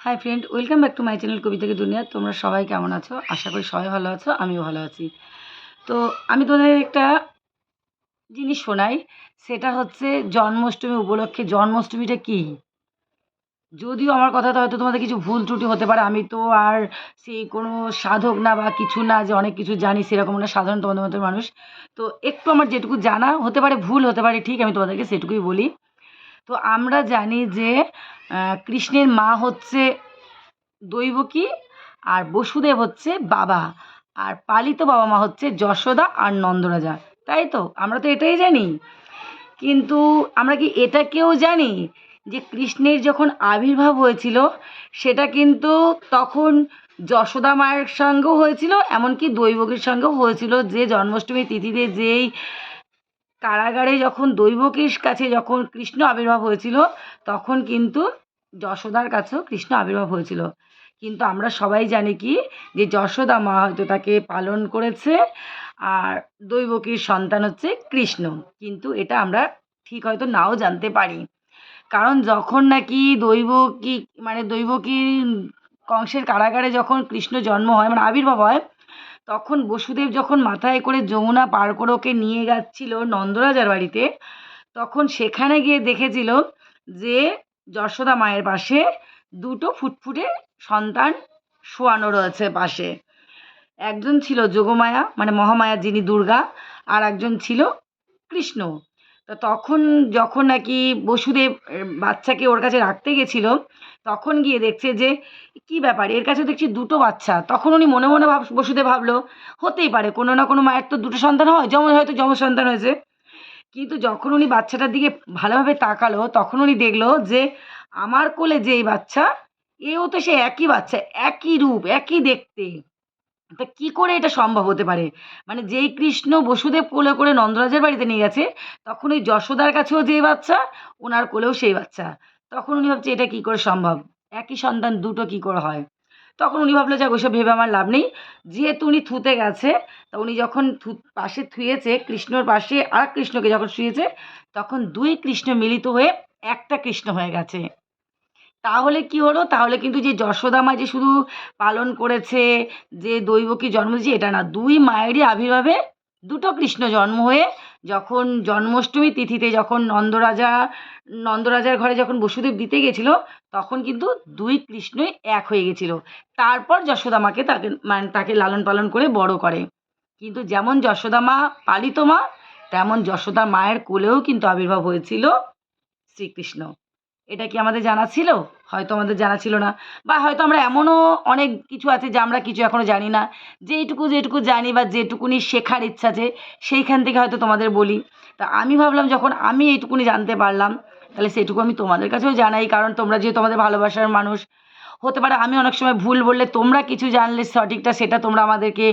Hi friend welcome back to my channel কবিতাকে দুনিয়া তোমরা সবাই কেমন আছো? আশা করি সবাই ভালো আছো, আমিও ভালো আছি। তো আমি তোমাদের একটা জিনিস শোনাই, সেটা হচ্ছে জন্মাষ্টমী উপলক্ষে, জন্মাষ্টমীটা কী? যদিও আমার কথাটা হয়তো তোমাদের কিছু ভুল ত্রুটি হতে পারে, আমি তো আর সেই কোনো সাধক না বা কিছু না যে অনেক কিছু জানি, সেরকম না, সাধারণ তোমাদের মতো মানুষ। তো একটু আমার যেটুকু জানা, হতে পারে ভুল, হতে পারে ঠিক, আমি তোমাদেরকে সেটুকুই বলি। তো আমরা জানি যে কৃষ্ণের মা হচ্ছে দৈবকী আর বসুদেব হচ্ছে বাবা। আর পালিত বাবা মা হচ্ছে যশোদা আর নন্দরাজা। তাই তো? আমরা তো এটাই জানি। কিন্তু আমরা কি এটাকেও জানি যে কৃষ্ণের যখন আবির্ভাব হয়েছিল, সেটা কিন্তু তখন যশোদা মায়ের সঙ্গেও হয়েছিল, এমনকি দৈবকীর সঙ্গেও হয়েছিল যে জন্মাষ্টমী তিথিতে যেই কারাগারে যখন দৈবকীর কাছে যখন কৃষ্ণ আবির্ভাব হয়েছিল, তখন কিন্তু যশোদার কাছেও কৃষ্ণ আবির্ভাব হয়েছিল। কিন্তু আমরা সবাই জানি কি, যে যশোদা মা হয়তো তাকে পালন করেছে আর দৈবকীর সন্তান হচ্ছে কৃষ্ণ। কিন্তু এটা আমরা ঠিক হয়তো নাও জানতে পারি। কারণ যখন নাকি দৈবকী মানে দৈবকীর কংসের কারাগারে যখন কৃষ্ণ জন্ম হয় মানে আবির্ভাব হয় তখন বসুদেব যখন মাথায় করে যমুনা পার করে ওকে নিয়ে যাচ্ছিল নন্দরাজার বাড়িতে, তখন সেখানে গিয়ে দেখেছিল যে যশোদা মায়ের পাশে দুটো ফুটফুটে সন্তান শোয়ানো রয়েছে পাশে। একজন ছিল যোগমায়া মানে মহামায়া যিনি দুর্গা, আর একজন ছিল কৃষ্ণ। তো তখন যখন নাকি বসুদেব বাচ্চাকে ওর কাছে রাখতে গেছিল, তখন গিয়ে দেখছে যে, কি ব্যাপার? এর কাছে দেখছি দুটো বাচ্চা। তখন উনি মনে মনে ভাব, বসুদেব ভাবলো, হতেই পারে, কোনো না কোনো মায়ের তো দুটো সন্তান হয় যেমন হয়তো যম সন্তান হয়েছে। কিন্তু যখন উনি বাচ্চাটার দিকে ভালোভাবে তাকালো, তখন উনি দেখল যে, আমার কোলে যে এই বাচ্চা, এও তো সে একই বাচ্চা, একই রূপ, একই দেখতে। তা কী করে এটা সম্ভব হতে পারে? মানে যেই কৃষ্ণ বসুদেব কোলে করে নন্দরাজের বাড়িতে নিয়ে গেছে, তখন ওই যশোদার কাছেও যে বাচ্চা, ওনার কোলেও সেই বাচ্চা। তখন উনি ভাবছে, এটা কী করে সম্ভব? একই সন্তান, দুটো কী করে হয়? তখন উনি ভাবলো, যাক ওইসব ভেবে আমার লাভ নেই। যেহেতু উনি থুতে গেছে, তা উনি যখন থু, পাশে থুয়েছে, কৃষ্ণর পাশে আর কৃষ্ণকে যখন শুয়েছে, তখন দুই কৃষ্ণ মিলিত হয়ে একটা কৃষ্ণ হয়ে গেছে। তাহলে কি হলো? তাহলে কিন্তু যে যশোদা মা যে শুধু পালন করেছে, যে দৈবকী জন্ম দিয়েছে, এটা না। দুই মায়েরই আবির্ভাবে দুটো কৃষ্ণ জন্ম হয়ে যখন জন্মাষ্টমী তিথিতে যখন নন্দরাজা, নন্দরাজার ঘরে যখন বসুদেব দিতে গেছিল, তখন কিন্তু দুই কৃষ্ণই এক হয়ে গেছিল। তারপর যশোদা মাকে তাকে মানে তাকে লালন পালন করে বড় করে। কিন্তু যেমন যশোদা মা পালিত মা, তেমন যশোদা মায়ের কোলেও কিন্তু আবির্ভাব হয়েছিল শ্রীকৃষ্ণ। এটা কি আমাদের জানা ছিল? হয়তো আমাদের জানা ছিল না। বা হয়তো আমরা এমনও অনেক কিছু আছে যা আমরা কিছু এখনও জানি না। যেইটুকু যেটুকু জানি বা যেটুকুনি শেখার ইচ্ছা আছে, সেইখান থেকে হয়তো তোমাদের বলি। তা আমি ভাবলাম যখন আমি এইটুকুনি জানতে পারলাম, তাহলে সেটুকু আমি তোমাদের কাছেও জানাই, কারণ তোমরা যেহেতু আমাদের ভালোবাসার মানুষ। হতে পারে আমি অনেক সময় ভুল বললে তোমরা কিছু জানলে সঠিকটা, সেটা তোমরা আমাদেরকে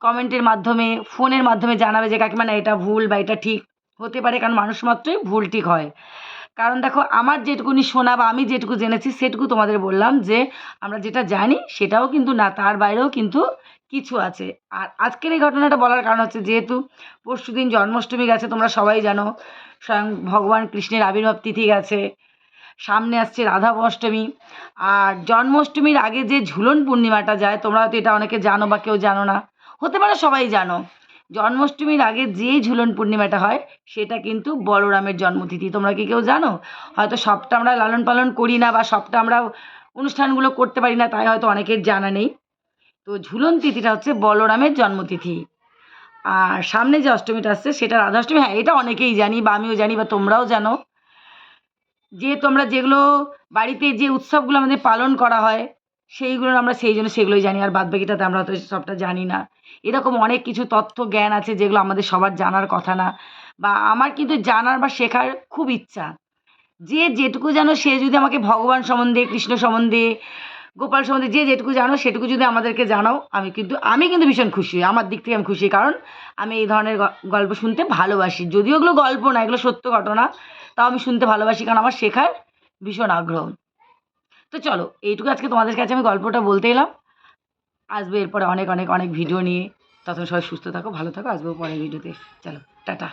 কমেন্টের মাধ্যমে, ফোনের মাধ্যমে জানাবে যে, কাকিমা না, এটা ভুল বা এটা ঠিক। হতে পারে কারণ মানুষ মাত্রই ভুল ঠিক হয়। কারণ দেখো, আমার যেটুকুনি শোনা বা আমি যেটুকু জেনেছি, সেটুকু তোমাদের বললাম যে, আমরা যেটা জানি সেটাও কিন্তু না, তার বাইরেও কিন্তু কিছু আছে। আর আজকের এই ঘটনাটা বলার কারণ হচ্ছে, যেহেতু পরশু দিন জন্মাষ্টমী গেছে, তোমরা সবাই জানো, স্বয়ং ভগবান কৃষ্ণের আবির্ভাব তিথি গেছে, সামনে আসছে রাধা অষ্টমী, আর জন্মাষ্টমীর আগে যে ঝুলন পূর্ণিমাটা যায় তোমরা হয়তো এটা অনেকে জানো বা কেউ জানো না, হতে পারে সবাই জানো। জন্মাষ্টমীর আগে যে ঝুলন পূর্ণিমাটা হয়, সেটা কিন্তু বলরামের জন্মতিথি। তোমরা কি কেউ জানো? হয়তো সবটা আমরা লালন পালন করি না বা সবটা আমরা অনুষ্ঠানগুলো করতে পারি না, তাই হয়তো অনেকের জানা নেই। তো ঝুলন তিথিটা হচ্ছে বলরামের জন্মতিথি। আর সামনে যে অষ্টমীটা আসছে, সেটা রাধা অষ্টমী হ্যাঁ এটা অনেকেই জানি বা আমিও জানি বা তোমরাও জানো। যে তোমরা যেগুলো বাড়িতে যে উৎসবগুলো আমাদের পালন করা হয় সেইগুলো আমরা সেই জন্য সেগুলোই জানি, আর বাদবাকিটাতে আমরা হয়তো সবটা জানি না। এরকম অনেক কিছু তথ্য, জ্ঞান আছে যেগুলো আমাদের সবার জানার কথা না, বা আমার কিন্তু জানার বা শেখার খুব ইচ্ছা। যে যেটুকু জানো সে যদি আমাকে ভগবান সম্বন্ধে, কৃষ্ণ সম্বন্ধে, গোপাল সম্বন্ধে, যে যেটুকু জানো সেটুকু যদি আমাদেরকে জানাও, আমি কিন্তু আমি কিন্তু ভীষণ খুশি, আমার দিক থেকে আমি খুশি, কারণ আমি এই ধরনের গল্প শুনতে ভালোবাসি। যদিও এগুলো গল্প না, এগুলো সত্য ঘটনা, তাও আমি শুনতে ভালোবাসি, কারণ আমার শেখার ভীষণ আগ্রহ। তো চলো, এইটুকু আজকে তোমাদের কাছে আমি গল্পটা বলতে এলাম। আসবে এরপরে অনেক অনেক অনেক ভিডিও নিয়ে। তখন সবাই সুস্থ থাকো, ভালো থাকো, আসব পরের ভিডিওতে চলো, টাটা।